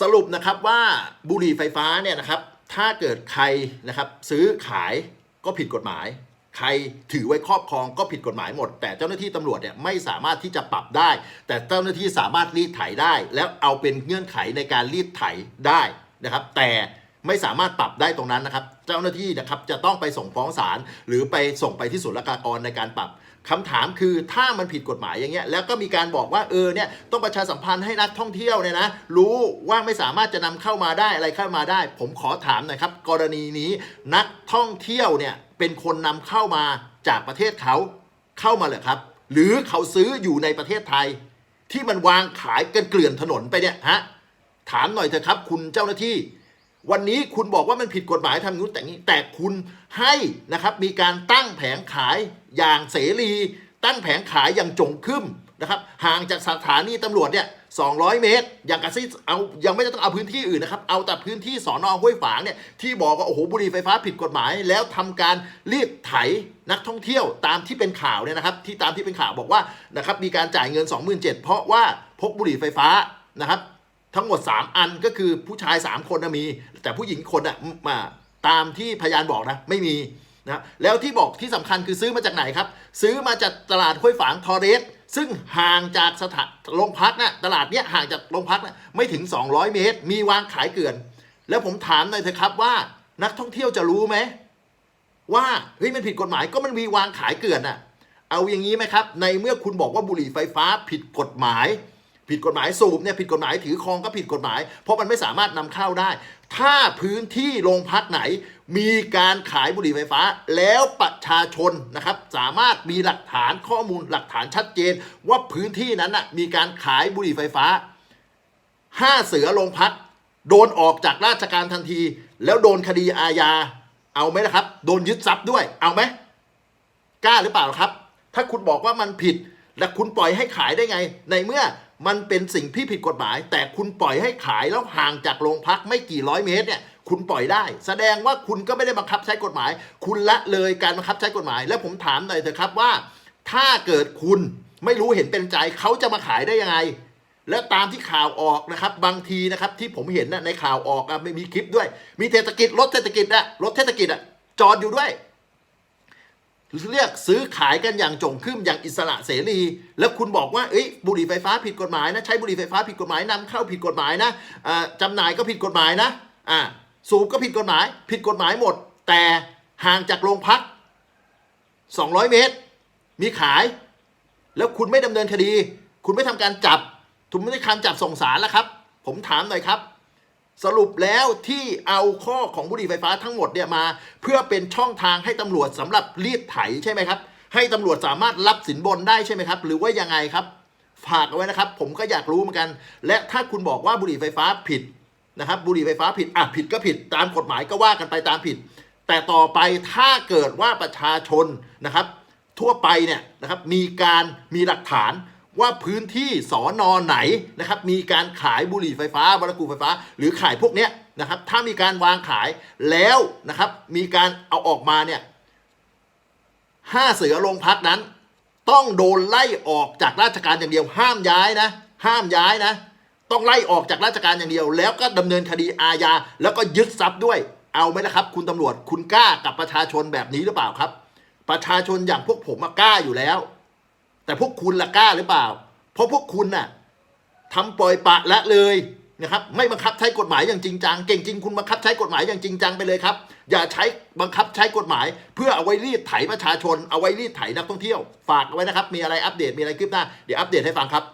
สรุปนะครับว่าบุหรี่ไฟฟ้าเนี่ยนะครับ ถ้าเกิดใครนะครับซื้อขายก็ผิดกฎหมาย ใครถือไว้ครอบครองก็ผิดกฎหมายหมด แต่เจ้าหน้าที่ตำรวจเนี่ยไม่สามารถที่จะปรับได้ แต่เจ้าหน้าที่สามารถรีดไถได้ แล้วเอาเป็นเงื่อนไขในการรีดไถได้นะครับ แต่ ไม่สามารถปรับได้ตรงนั้นนะครับ เจ้าหน้าที่นะครับจะต้องไปส่งฟ้องศาลหรือไปส่งไปที่ศุลกากรในการปรับคำถามคือถ้ามันผิดกฎหมายอย่างเงี้ยแล้วก็มีการบอกว่าเออเนี่ยต้องประชาสัมพันธ์ให้นักท่องเที่ยวเนี่ยนะรู้ว่าไม่สามารถจะนำเข้ามาได้อะไรเข้ามาได้ ผมขอถามหน่อยครับ กรณีนี้นักท่องเที่ยวเนี่ยเป็นคนนำเข้ามาจากประเทศเขาเข้ามาเหรอครับ หรือเขาซื้ออยู่ในประเทศไทย ที่มันวางขายกันเกลื่อนถนนไปเนี่ยฮะถามหน่อยเถอะครับ คุณเจ้าหน้าที่ วันนี้คุณบอกว่ามันผิดกฎหมายทำนู้นแต่นี้ แต่คุณให้นะครับมีการตั้งแผงขายอย่างเสรี ตั้งแผงขายอย่างจงครึมนะครับห่างจากสถานีตำรวจเนี่ย200 เมตร อย่างกระซิเอายังไม่ต้องเอาพื้นที่อื่นนะครับ เอาแต่พื้นที่สอนอห้วยฝางเนี่ยที่บอกว่าโอ้โหบุหรี่ไฟฟ้าผิดกฎหมาย แล้วทำการรีดไถนักท่องเที่ยวตามที่เป็นข่าวเนี่ยนะครับ ที่ตามที่เป็นข่าวบอกว่านะครับมีการจ่ายเงิน 27,000เพราะว่าพกบุหรี่ไฟฟ้านะครับ ทั้งหมด 3 อันก็คือผู้ชาย 3 คนนะมี แต่ผู้หญิงคนอะมาตามที่พยานบอกนะไม่มีนะแล้วที่บอกที่สำคัญคือซื้อมาจากไหนครับ ซื้อมาจากตลาดห้วยฝางทอเรส ซึ่งห่างจากสถานโรงพักนะตลาดเนี้ยห่างจากโรงพักนะไม่ถึง 200 เมตร มีวางขายเกลื่อน แล้วผมถามหน่อยเถอะครับว่านักท่องเที่ยวจะรู้ไหมว่าเฮ้ยมันผิดกฎหมายก็มันมีวางขายเกลื่อนอะเอาอย่างนี้ไหมครับ ในเมื่อคุณบอกว่าบุหรี่ไฟฟ้าผิดกฎหมาย ผิดกฎหมายสูบเนี่ยผิดกฎหมายถือครองก็ผิดกฎหมาย เพราะมันไม่สามารถนำเข้าได้ ถ้าพื้นที่โรงพักไหน มีการขายบุหรี่ไฟฟ้า แล้วประชาชนนะครับสามารถมีหลักฐานข้อมูลหลักฐานชัดเจน ว่าพื้นที่นั้นน่ะมีการขายบุหรี่ไฟฟ้าห้าเสือโรงพัก โดนออกจากราชการทันที แล้วโดนคดีอาญาเอาไหมล่ะครับ โดนยึดทรัพย์ด้วยเอาไหมกล้าหรือเปล่าครับ ถ้าคุณบอกว่ามันผิด และคุณปล่อยให้ขายได้ไง ในเมื่อมันเป็นสิ่งที่ผิดกฎหมาย แต่คุณปล่อยให้ขายแล้วห่างจากโรงพักไม่กี่ร้อยเมตรเนี่ยคุณปล่อยได้ แสดงว่าคุณก็ไม่ได้บังคับใช้กฎหมาย คุณละเลยการบังคับใช้กฎหมาย แล้วผมถามหน่อยเถอะครับว่า ถ้าเกิดคุณไม่รู้เห็นเป็นใจเขาจะมาขายได้ยังไง แล้วตามที่ข่าวออกนะครับ บางทีนะครับที่ผมเห็นนะในข่าวออกอะไม่มีคลิปด้วย มีเทศกิจรถเทศกิจอะรถเทศกิจอะจอดอยู่ด้วย เรียกซื้อขายกันอย่างจงครึ่มอย่างอิสระเสรี แล้วคุณบอกว่าเอ้ยบุหรี่ไฟฟ้าผิดกฎหมายนะ ใช้บุหรี่ไฟฟ้าผิดกฎหมายนำเข้าผิดกฎหมายนะอ่าจำหน่ายก็ผิดกฎหมายนะอ่าสูบก็ผิดกฎหมาย ผิดกฎหมายหมด แต่ห่างจากโรงพัก 200 เมตร มีขาย แล้วคุณไม่ดำเนินคดี คุณไม่ทำการจับคุณไม่ได้คำจับส่งสารแล้วครับ ผมถามหน่อยครับ สรุปแล้วที่เอาข้อของบุหรี่ไฟฟ้าทั้งหมดเนี่ยมา เพื่อเป็นช่องทางให้ตำรวจสำหรับรีดไถใช่ไหมครับ ให้ตำรวจสามารถรับสินบนได้ใช่ไหมครับ หรือว่ายังไงครับ ฝากเอาไว้นะครับ ผมก็อยากรู้เหมือนกัน และถ้าคุณบอกว่าบุหรี่ไฟฟ้าผิดนะครับบุหรี่ไฟฟ้าผิดอะผิดก็ผิดตามกฎหมายก็ว่ากันไปตามผิด แต่ต่อไปถ้าเกิดว่าประชาชนนะครับ ทั่วไปเนี่ยนะครับมีการมีหลักฐาน ว่าพื้นที่สอนอไหนนะครับมีการขายบุหรี่ไฟฟ้าบรรกุไฟฟ้า หรือขายพวกเนี้ยนะครับถ้ามีการวางขายแล้วนะครับมีการเอาออกมาเนี่ยห้าเสือโรงพักนั้น ต้องโดนไล่ออกจากราชการอย่างเดียว ห้ามย้ายนะห้ามย้ายนะ ต้องไล่ออกจากราชการอย่างเดียว แล้วก็ดำเนินคดีอาญาแล้วก็ยึดทรัพย์ด้วย เอาไหมละครับ คุณตำรวจคุณกล้ากับประชาชนแบบนี้หรือเปล่าครับ ประชาชนอย่างพวกผมกล้าอยู่แล้ว แต่พวกคุณละกล้าหรือเปล่า เพราะพวกคุณน่ะทำปล่อยปะละเลยนะครับไม่บังคับใช้กฎหมายอย่างจริงจังเก่งจริงคุณบังคับใช้กฎหมายอย่างจริงจังไปเลยครับ อย่าใช้บังคับใช้กฎหมาย เพื่อเอาไว้รีดไถประชาชนเอาไว้รีดไถนักท่องเที่ยว ฝากเอาไว้นะครับ มีอะไรอัปเดตมีอะไรคืบหน้าเดี๋ยวอัปเดตให้ฟังครับ